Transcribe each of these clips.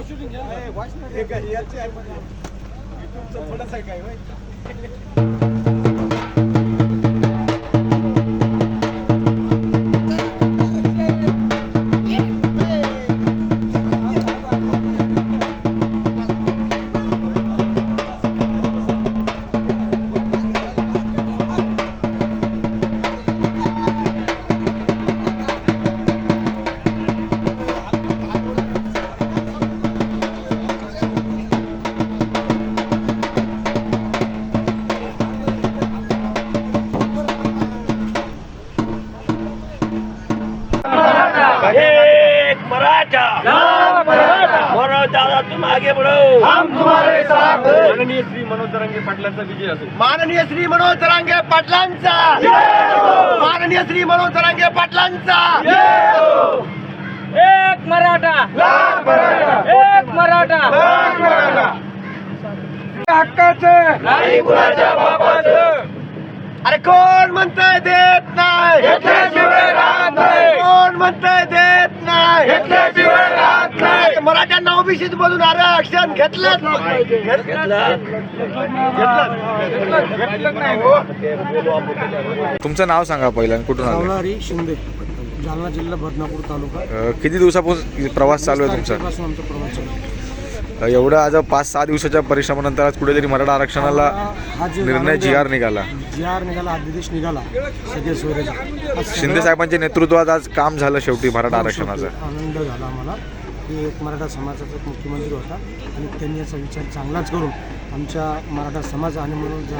एक मरो दादा तुम आगे बढ़ो हम तुम्हारे साथ माननीय श्री मनोज तरंगे पाटलांचा विजय असो. माननीय श्री मनोज तरांगे पाटलांचा. माननीय श्री मनोज तरांगे पाटलांचा. एक मराठा. एक मराठा. हक्काचं. नाही कुणाच्या बापाचं. अरे कोण म्हणतंय देत नाही घेतल्याशिवाय राहत नाही. कोण म्हणतंय देत नाही घेतल्याशिवाय राहत नाही. मराठ्यांना ओबीसीत मधून आरक्षण घेतलं हो तुमचं नाव सांगा पहिलं आणि कुठून आलं? सावळारी शिंदे जालना जिल्हा बदनापूर तालुका. किती दिवसापासून प्रवास चालू आहे तुमचा? पासून आमचा प्रवास चालू आहे. अ, एवढं आज पाच सहा दिवसाच्या परिश्रमानंतर आज कुठेतरी मराठा आरक्षणाला हा जे निर्णय जी आर निघाला. जी आर निघाला अध्यादेश निघाला सगळे सोयरेचा आज सगळं शिंदे साहेबांच्या नेतृत्वात आज काम झालं शेवटी मराठा आरक्षणाचं. आनंद झाला आम्हाला. की एक मराठा समाजाचा मुख्यमंत्री होता आणि त्यांनी याचा विचार चांगलाच करून आमच्या मराठा समाज आणि मनोज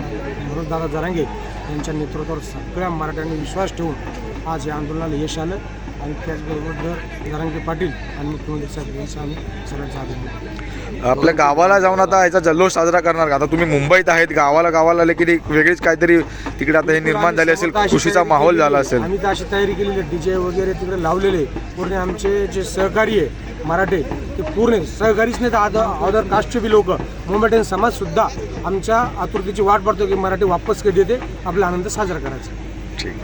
मनोजदादा जरांगे यांच्या नेतृत्वावर सगळ्या मराठ्यांनी विश्वास ठेवून आज या आंदोलनाला यश आलं आणि त्याचबरोबर जर जरांगे पाटील आणि मुख्यमंत्री साहेब यांचा आम्ही सगळ्यांचा आदर. आपल्या गावाला जाऊन आता याचा जल्लोष साजरा करणार का? आता तुम्ही मुंबईत आहेत गावाला गावाला आले की एक वेगळीच काहीतरी तिकडे आता हे निर्माण झाले असेल खुशीचा माहोल झाला असेल? आम्ही तर अशी तयारी केलेली डीजे वगैरे तिकडे लावलेले पूर्ण आमचे जे सहकारी आहे मराठे ते पूर्ण सहकारीच नाही तर अदर अदर कास्टचे बी लोक. मुंबईटन समाज सुद्धा आमच्या आतुरतेची वाट पाहतो की मराठी वापस कधी येते? आपला आनंद साजरा करायचा.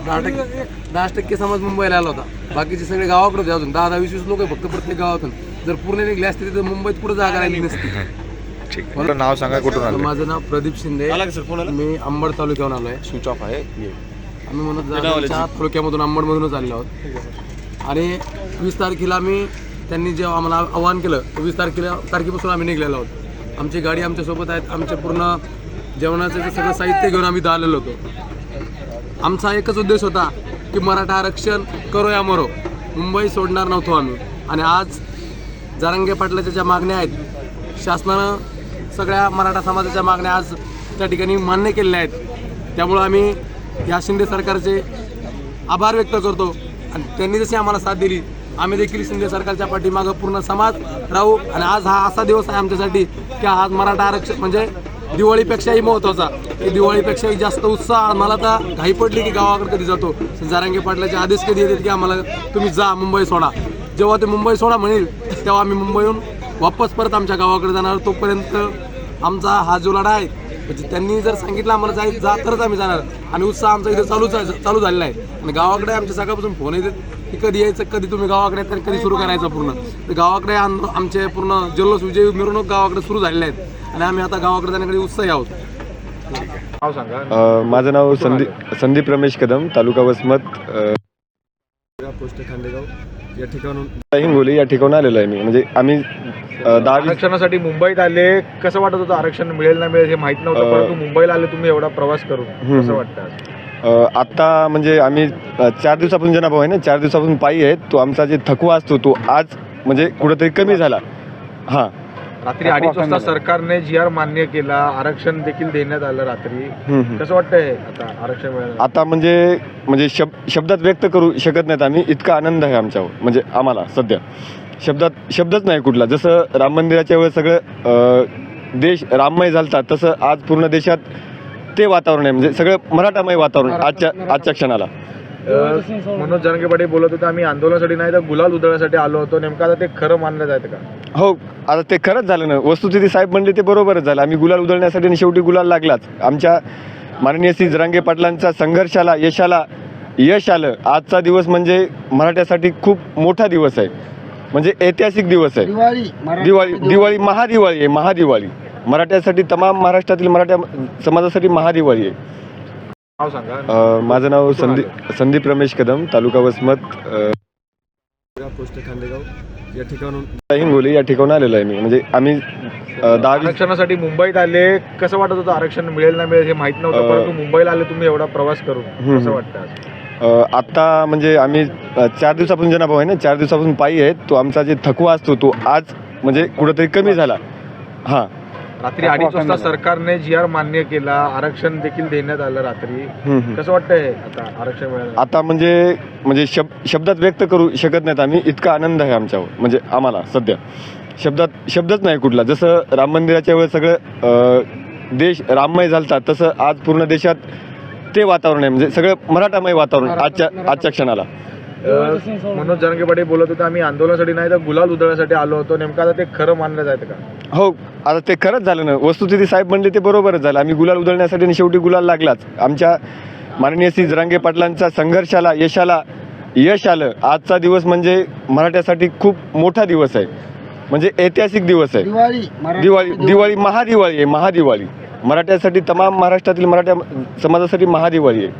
दहा टक्के दहा टक्के समाज मुंबईला आला होता. बाकीचे सगळे गावाकडे होते अजून. दहा दहा वीस वीस लोक आहे फक्त प्रत्येक गावातून. जर पूर्ण निघले असते तर मुंबईत कुठं जागा राहिली नसती. ठीक आहे. आपलं नाव सांगा कुठून आलं? माझं नाव प्रदीप शिंदे. मी अंबड तालुक्याहून आलो आहे स्विच ऑफ आहे आम्ही म्हणत तालुक्यामधून अंबडमधूनच आलेलो आहोत. आणि वीस तारखेला आम्ही त्यांनी जेव्हा आम्हाला आव्हान केलं वीस तारखेला तारखेपासून आम्ही निघलेलो आहोत. आमची गाडी आमच्यासोबत आहेत. आमच्या पूर्ण जेवणाचं जे सगळं साहित्य घेऊन आम्ही इथं आलेलो होतो. आमचा एकच उद्देश होता की मराठा आरक्षण करो या मरो. मुंबई सोडणार नव्हतो आम्ही. आणि आज जारंगे पाटलाच्या ज्या मागण्या आहेत शासनानं सगळ्या मराठा समाजाच्या मागण्या आज त्या ठिकाणी मान्य केलेल्या आहेत. त्यामुळं आम्ही या शिंदे सरकारचे आभार व्यक्त करतो. आणि त्यांनी जशी आम्हाला साथ दिली आम्ही देखील शिंदे सरकारच्या पाठीमागं पूर्ण समाज राहू. आणि आज हा असा दिवस आहे आमच्यासाठी की आज मराठा आरक्षण म्हणजे दिवाळीपेक्षाही महत्त्वाचा की दिवाळीपेक्षाही जास्त उत्साह. मला तर घाई पडली की गावाकडे कधी जातो. जारांगे पाटलाचे आदेश कधी येतात की आम्हाला तुम्ही जा मुंबई सोडा. जेव्हा ते मुंबई सोडा म्हणेल तेव्हा आम्ही मुंबईहून वापस परत आमच्या गावाकडे जाणार. तोपर्यंत आमचा हा जो लढा आहे म्हणजे त्यांनी जर सांगितलं आम्हाला जाय जा तरच आम्ही जाणार. आणि उत्साह आमचा इथे चालूच चालू झालेला आहे. आणि गावाकडे आमच्या सकाळपासून फोन येतात. की कधी यायचं कधी तुम्ही गावाकडे येतात कधी सुरू करायचं पूर्ण. तर गावाकडे आम- आमचे पूर्ण जल्लोष विजय मिरवणूक गावाकडे सुरू झालेले आहेत. आणि आम्ही आता गावाकडे जाण्याकडे उत्साही आहोत. नाव सांगा. अ, माझं नाव संदीप संदीप रमेश कदम तालुका वसमत पोस्ट या ठिकाणून हिंगोली या ठिकाणून आलेलो आहे मी. म्हणजे आम्ही आरक्षणासाठी मुंबईत आले. कसं वाटत होतं आरक्षण मिळेल ना मिळेल हे माहीत नव्हतं परंतु मुंबईला आले तुम्ही एवढा प्रवास करून. कसं वाटतं आत्ता म्हणजे आम्ही चार दिवसापासून जनाभाऊ आहे ना चार दिवसापासून पायी आहेत तो आमचा जे थकवा असतो तो आज म्हणजे कुठेतरी कमी झाला. हां. रात्री अडीच वाजता सरकारने जी आर मान्य केला आरक्षण देखील देण्यात आलं रात्री. कसं वाटतंय आता आरक्षण मिळालं? आता म्हणजे म्हणजे शब शब्दात व्यक्त करू शकत नाहीत आम्ही. इतका आनंद आहे आमच्यावर म्हणजे आम्हाला सध्या. शब्दात शब्दच नाही कुठला. जसं राम मंदिराच्या वेळेस सगळं देश राममय झालता तसं आज पूर्ण देशात ते वातावरण आहे म्हणजे सगळं मराठामय वातावरण आजच्या आजच्या क्षणाला. मनोज जरांगे पाटील बोलत होते आम्ही आंदोलनासाठी नाही तर गुलाल उधळण्यासाठी आलो होतो. नेमकं आता ते खरं मानलं जातं का? हो आता ते खरंच झालं ना. वस्तुस्थिती साहेब म्हणले ते बरोबरच झालं. आम्ही गुलाल उधळण्यासाठी आणि शेवटी गुलाल लागलाच. आमच्या माननीय श्री जरांगे पाटलांचा संघर्षाला यशाला यश आलं. आजचा दिवस म्हणजे मराठ्यासाठी खूप मोठा दिवस आहे. म्हणजे ऐतिहासिक दिवस आहे. दिवाळी. दिवाळी महादिवाळी आहे महादिवाळी. मराठ्यासाठी तमाम महाराष्ट्रातील मराठा समाजासाठी महादिवाळी आहे. नाव सांगा. अ, माझं नाव संदीप संदीप रमेश कदम तालुका वसमत अ, पोस्ट खांदेगाव या ठिकाणून हिंगोली या ठिकाणून आलेलो आहे मी. म्हणजे आम्ही अ, दहावी आरक्षणासाठी मुंबईत आले. कसं वाटत होतं आरक्षण मिळेल ना मिळेल हे माहीत नव्हतं अं, परंतु मुंबईला आले तुम्ही एवढा प्रवास करून. हम्म. कसं वाटतं आज? अ, आत्ता म्हणजे आम्ही अ, चार दिवसापासून जनाभाऊ आहे ना चार दिवसापासून पायी आहेत. तो आमचा जे थकवा असतो तो आज म्हणजे कुठंतरी कमी झाला. हां. रात्री अडीच वाजता सरकारने जी आर मान्य केला आरक्षण देखील देण्यात आलं रात्री. कसं वाटतंय हे आता आरक्षण मिळालं आता म्हणजे म्हणजे शब शब्दात व्यक्त करू शकत नाहीत आम्ही. इतका आनंद आहे आमच्यावर म्हणजे आम्हाला सध्या. शब्दात शब्दच नाही कुठला. जसं राम मंदिराच्या वेळेस सगळं देश राममय झालता तसं आज पूर्ण देशात ते वातावरण आहे. म्हणजे सगळं मराठामय वातावरण आजच्या आजच्या क्षणाला. मनोज जरांगे पाटील बोलत होते आम्ही आंदोलनासाठी नाही तर गुलाल उधळण्यासाठी आलो होतो. नेमकं आता ते खरं मानलं जातं का? हो आता ते खरंच झालं ना. वस्तुस्थिती साहेब म्हणले ते बरोबरच झालं. आम्ही गुलाल उधळण्यासाठी आणि शेवटी गुलाल लागलाच. आमच्या माननीय श्री जरांगे पाटलांच्या संघर्षाला यशाला यश आलं. आजचा दिवस म्हणजे मराठ्यासाठी खूप मोठा दिवस आहे. म्हणजे ऐतिहासिक दिवस आहे. दिवाळी. दिवाळी महादिवाळी आहे महादिवाळी. मराठ्यासाठी तमाम महाराष्ट्रातील मराठा समाजासाठी महादिवाळी आहे.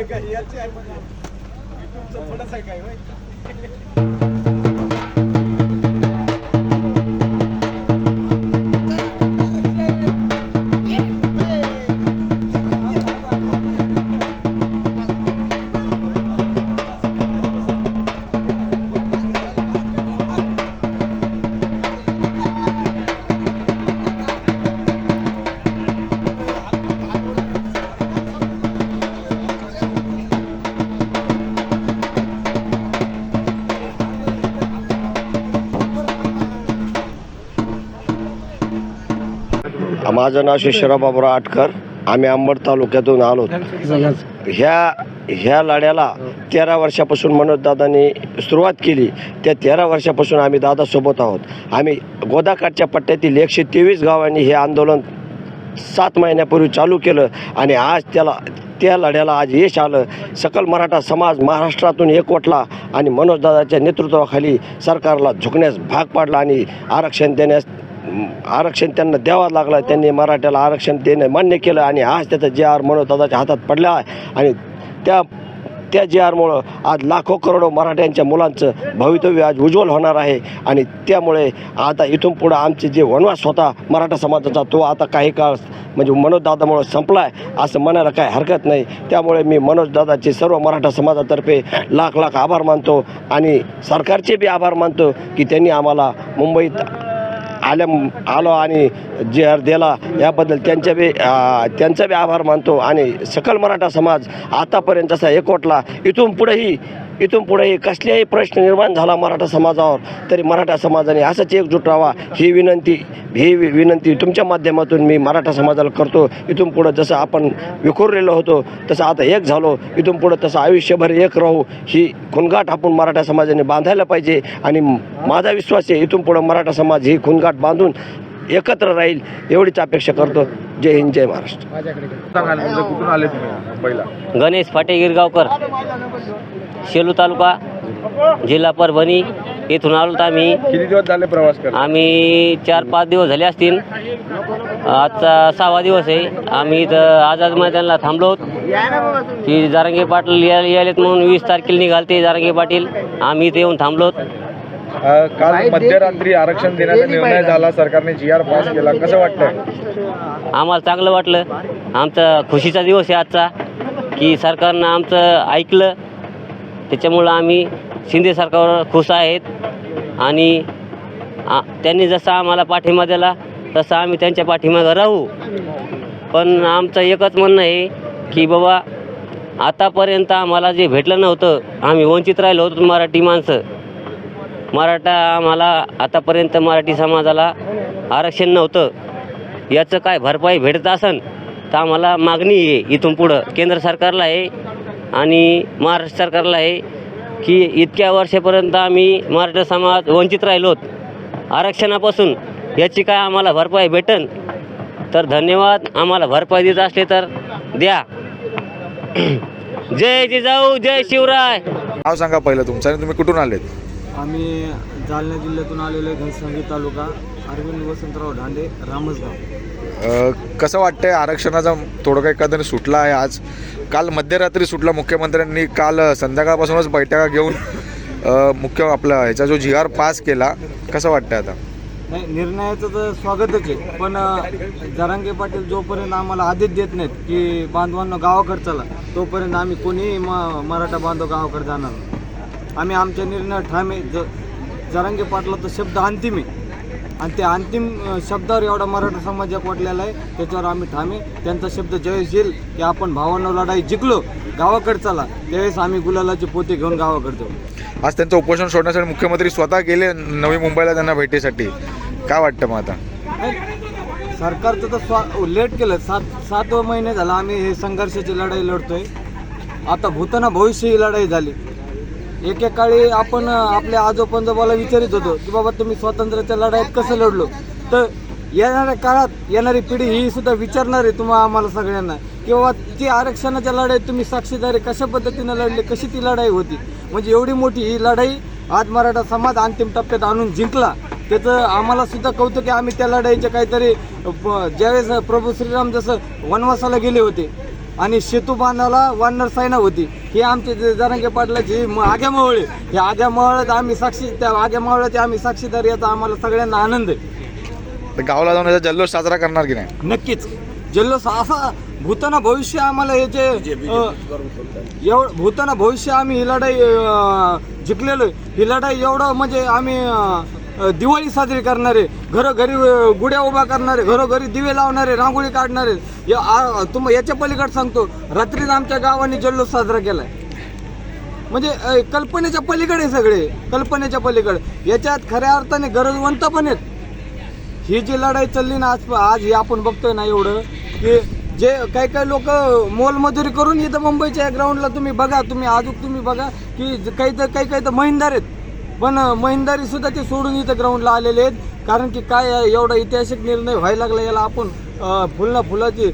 आहे म्हणजे तुमचं थोडंच आहे काय माझं नाव शिवशराव बाबुराव आटकर. आम्ही अंबड तालुक्यातून आलो ह्या ह्या लढ्याला तेरा वर्षापासून मनोजदादांनी सुरुवात केली. त्या तेरा वर्षापासून आम्ही दादासोबत आहोत. आम्ही गोदाकाठच्या पट्ट्यातील एकशे तेवीस गावांनी हे आंदोलन सात महिन्यापूर्वी चालू केलं आणि आज त्याला त्या लढ्याला आज यश आलं. सकल मराठा समाज महाराष्ट्रातून एकवटला आणि मनोजदादाच्या नेतृत्वाखाली सरकारला झुकण्यास भाग पाडला आणि आरक्षण देण्यास आरक्षण त्यांना द्यावा लागलं. त्यांनी मराठ्याला आरक्षण देणं मान्य केलं आणि आज त्याचा जे आर मनोजदादाच्या हातात पडला आहे. आणि त्या त्या जे आरमुळं आज लाखो करोडो मराठ्यांच्या मुलांचं भवितव्य आज उज्ज्वल होणार आहे. आणि त्यामुळे आता इथून पुढं आमचे जे वनवास होता मराठा समाजाचा तो आता काही काळ म्हणजे मनोजदादामुळं संपला आहे असं म्हणायला काही हरकत नाही. त्यामुळे मी मनोजदादाचे सर्व मराठा समाजातर्फे लाख लाख आभार मानतो आणि सरकारचे बी आभार मानतो की त्यांनी आम्हाला मुंबईत आल्या आलो आणि जे दिला. याबद्दल त्यांच्या बी त्यांचा बी आभार मानतो. आणि सकल मराठा समाज आतापर्यंत असा एकवटला. इथून पुढेही इथून पुढे कसलेही प्रश्न निर्माण झाला मराठा समाजावर तरी मराठा समाजाने असंच एकजूट राहावा ही विनंती ही विनंती तुमच्या माध्यमातून मी मराठा समाजाला करतो. इथून पुढं जसं आपण विखुरलेलो होतो तसं आता एक झालो. इथून पुढं तसं आयुष्यभर एक राहू. ही खुणगाठ आपण मराठा समाजाने बांधायला पाहिजे. आणि माझा विश्वास आहे इथून पुढं मराठा समाज ही खुणगाठ बांधून एकत्र राहील एवढीच अपेक्षा करतो. जय हिंद जय महाराष्ट्र. कुठून आले तुम्ही गणेश फाटे गिरगावकर शेलू तालुका जिल्हा परभणी इथून आलो तर आम्ही. किती दिवस झाले प्रवास कर आम्ही चार पाच दिवस झाले असतील. आजचा सहावा दिवस आहे. आम्ही इथं आझाद मैदानला थांबलो की जारंगे पाटील यायला यायलेत म्हणून वीस तारखेला निघालते जारंगे पाटील. आम्ही इथे येऊन थांबलोत काल मध्यरात्री आरक्षण देण्याचा निर्णय झाला सरकारने जी आर पास केला. कसं वाटतंय आम्हाला चांगलं वाटलं. आमचा खुशीचा दिवस आहे आजचा की सरकारनं आमचं ऐकलं. त्याच्यामुळं आम्ही शिंदे सरकारवर खुश आहेत. आणि त्यांनी जसा आम्हाला पाठिंबा दिला तसं आम्ही त्यांच्या पाठीमागं राहू. पण आमचं एकच म्हणणं आहे की बाबा आतापर्यंत आम्हाला जे भेटलं नव्हतं आम्ही वंचित राहिलो होतो मराठी माणसं. मराठा आम्हाला आतापर्यंत मराठी समाजाला आरक्षण नव्हतं. याचं काय भरपाई भेटत असन तर आम्हाला मागणी आहे इथून पुढं. केंद्र सरकारला आहे आणि महाराष्ट्र सरकारला आहे की इतक्या वर्षापर्यंत आम्ही मराठा समाज वंचित राहिलोत आरक्षणापासून याची काय आम्हाला भरपाई भेटन? तर धन्यवाद. आम्हाला भरपाई देत असले तर द्या. जय जिजाऊ जय शिवराय. नाव सांगा पहिलं तुमचं आणि तुम्ही कुठून आलेत? आम्ही जालना जिल्ह्यातून आलेलो आहे घनसांगी तालुका अरविंद वसंतराव धांडे रामसगाव. अ, कसं वाटतंय आरक्षणाचा थोडं काही कदर सुटला आहे आज? काल मध्यरात्री सुटला मुख्यमंत्र्यांनी काल संध्याकाळपासूनच बैठका घेऊन अ, मुख्य आपला ह्याचा जो जी आर पास केला कसं वाटतंय आता? नाही निर्णयाचं तर स्वागतच आहे पण अ, जरांगे पाटील जोपर्यंत आम्हाला आदेश देत नाहीत की बांधवांना गावाकडे चला तोपर्यंत आम्ही कोणीही म मराठा बांधव गावाकडे जाणार नाही. आम्ही आमच्या निर्णय ठाम. ज जरांगे पाटलाचा शब्द अंतिम. आहे आणि त्या अंतिम शब्दावर एवढा मराठा समाज एकवटलेला आहे त्याच्यावर आम्ही ठाम. त्यांचा शब्द ज्यावेळेस येईल की आपण भावांना लढाई जिंकलो गावाकडे चला. त्यावेळेस आम्ही गुलालाचे पोते घेऊन गावाकडे जाऊ. आज त्यांचं उपोषण सोडण्यासाठी मुख्यमंत्री स्वतः गेले नवी मुंबईला त्यांना भेटीसाठी. काय वाटतं मग आता? सरकारचं तर स्वा लेट केलं. सात सात महिने झाला आम्ही हे संघर्षाची लढाई लढतोय. आता भूताना भविष्य ही लढाई झाली. एकेकाळी आपण आपल्या आजोपंजोबाला विचारित होतो की बाबा तुम्ही स्वातंत्र्याच्या लढाईत कसं लढलो? तर येणाऱ्या काळात येणारी पिढी ही सुद्धा विचारणार आहे तुम्हाला आम्हाला सगळ्यांना की बाबा ती आरक्षणाच्या लढाईत तुम्ही साक्षीदारी कशा पद्धतीनं लढली? कशी ती लढाई होती? म्हणजे एवढी मोठी ही लढाई आज मराठा समाज अंतिम टप्प्यात आणून जिंकला. त्याचं आम्हाला सुद्धा कौतुक आहे आम्ही त्या लढाईचे काहीतरी ज्यावेळेस प्रभू श्रीराम जसं वनवासाला गेले होते आणि सेतू बांधाला वानर सायना होती ही आमची जे जरांगे पाटलाची म- आग्या मावळे. या आग्या मावळ्यात आम्ही साक्षी त्या आग्या मावळ्याची आम्ही साक्षीदार याचा आम्हाला सगळ्यांना आनंद आहे. तर गावाला जाऊन याचा जल्लोष साजरा करणार की नाही? नक्कीच. जल्लोष असा भूताना भविष्य आम्हाला याचे एवढं भूताना भविष्य आम्ही ही लढाई अं, जिंकलेलो आहे. ही लढाई एवढं म्हणजे आम्ही अं, दिवाळी साजरी करणारे घरोघरी गुड्या उभा करणारे घरोघरी दिवे लावणारे रांगोळी काढणारे या- तुम याच्या पलीकडे सांगतो रात्रीच आमच्या गावाने जल्लोष साजरा केलाय. म्हणजे कल्पनेच्या पलीकडे सगळे कल्पनेच्या पलीकडे. याच्यात खऱ्या अर्थाने गरजवंत पण आहेत. ही जी लढाई चालली ना आज आज हे आपण बघतोय ना एवढं की जे काही काही लोक मोलमजुरी करून इथं मुंबईच्या ग्राउंडला तुम्ही बघा तुम्ही आजूक तुम्ही बघा की काही तर काही काही तर महिंदार आहेत. पण महिंदारी सुद्धा ते सोडून इथं ग्राउंडला आलेले आहेत. कारण की काय एवढा ऐतिहासिक निर्णय व्हायला लागला याला आपण फुलना फुलाची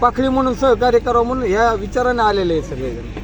पाखळी म्हणून सहकार्य करावं म्हणून ह्या विचाराने आलेले आहेत सगळेजण.